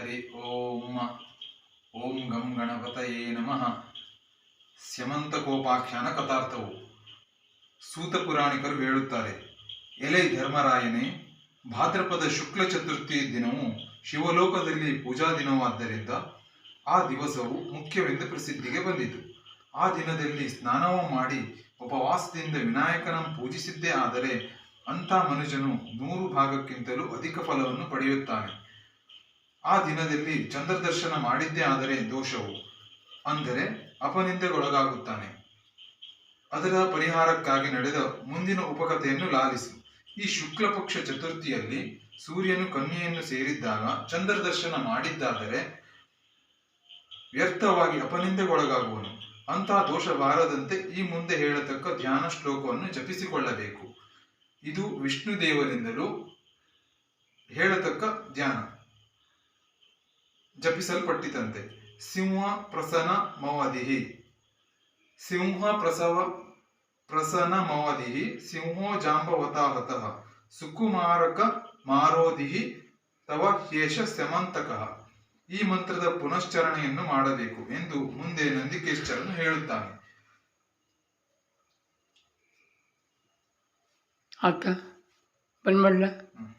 ಹರಿ ಓಂ ಓಂ ಗಂ ಗಣಪತಯೇ ನಮಃ ಸ್ಯಮಂತಕೋಪಾಖ್ಯಾನ ಕಥಾರ್ಥವು ಸೂತ ಪುರಾಣಿಕರು ಹೇಳುತ್ತಾರೆ, ಎಲೆ ಧರ್ಮರಾಯನೇ, ಭಾದ್ರಪದ ಶುಕ್ಲ ಚತುರ್ಥಿ ದಿನವು ಶಿವಲೋಕದಲ್ಲಿ ಪೂಜಾ ದಿನವಾದ್ದರಿಂದ ಆ ದಿವಸವು ಮುಖ್ಯವೆಂದು ಪ್ರಸಿದ್ಧಿಗೆ ಬಂದಿತು. ಆ ದಿನದಲ್ಲಿ ಸ್ನಾನವೂ ಮಾಡಿ ಉಪವಾಸದಿಂದ ವಿನಾಯಕನ ಪೂಜಿಸಿದ್ದೇ ಆದರೆ ಅಂಥ ಮನುಷ್ಯನು ನೂರು ಭಾಗಕ್ಕಿಂತಲೂ ಅಧಿಕ ಫಲವನ್ನು ಪಡೆಯುತ್ತಾನೆ. ಆ ದಿನದಲ್ಲಿ ಚಂದ್ರದರ್ಶನ ಮಾಡಿದ್ದೇ ಆದರೆ ದೋಷವು, ಅಂದರೆ ಅಪನಿಂದೆಗೊಳಗಾಗುತ್ತಾನೆ. ಅದರ ಪರಿಹಾರಕ್ಕಾಗಿ ನಡೆದ ಮುಂದಿನ ಉಪಕಥೆಯನ್ನು ಲಾಲಿಸಿ. ಈ ಶುಕ್ಲ ಪಕ್ಷ ಚತುರ್ಥಿಯಲ್ಲಿ ಸೂರ್ಯನು ಕನ್ಯೆಯನ್ನು ಸೇರಿದ್ದಾಗ ಚಂದ್ರದರ್ಶನ ಮಾಡಿದ್ದಾದರೆ ವ್ಯರ್ಥವಾಗಿ ಅಪನಿಂದೆಗೊಳಗಾಗುವನು. ಅಂತಹ ದೋಷ ಬಾರದಂತೆ ಈ ಮುಂದೆ ಹೇಳತಕ್ಕ ಧ್ಯಾನ ಶ್ಲೋಕವನ್ನು ಜಪಿಸಿಕೊಳ್ಳಬೇಕು. ಇದು ವಿಷ್ಣು ದೇವರಿಂದಲೂ ಹೇಳತಕ್ಕ ಧ್ಯಾನ. ಜಪಿಸಲ್ಪಟ್ಟಿತಂತೆ. ಸಿಂಹ ಪ್ರಸನ ಮವದಿಹಿ. ಸಿಂಹ ಪ್ರಸವ ಪ್ರಸನ ಮವದಿಹಿ ಸಿಂಹೋ ಜಾಂಬವತಾಹತಃ. ಸುಕುಮಾರಕ ಮಾರೋದಿಹಿ ತವ ಹ್ಯೇಷ ಸ್ಯಮಂತಕಃ. ಈ ಮಂತ್ರದ ಪುನಶ್ಚರಣೆಯನ್ನು ಮಾಡಬೇಕು ಎಂದು ಮುಂದೆ ನಂದಿಕೇಶ್ವರನು ಹೇಳುತ್ತಾನೆ. ಅಕ್ಕ ಬಂದ್ ಮಾಡಲ ಹ್ಮ್.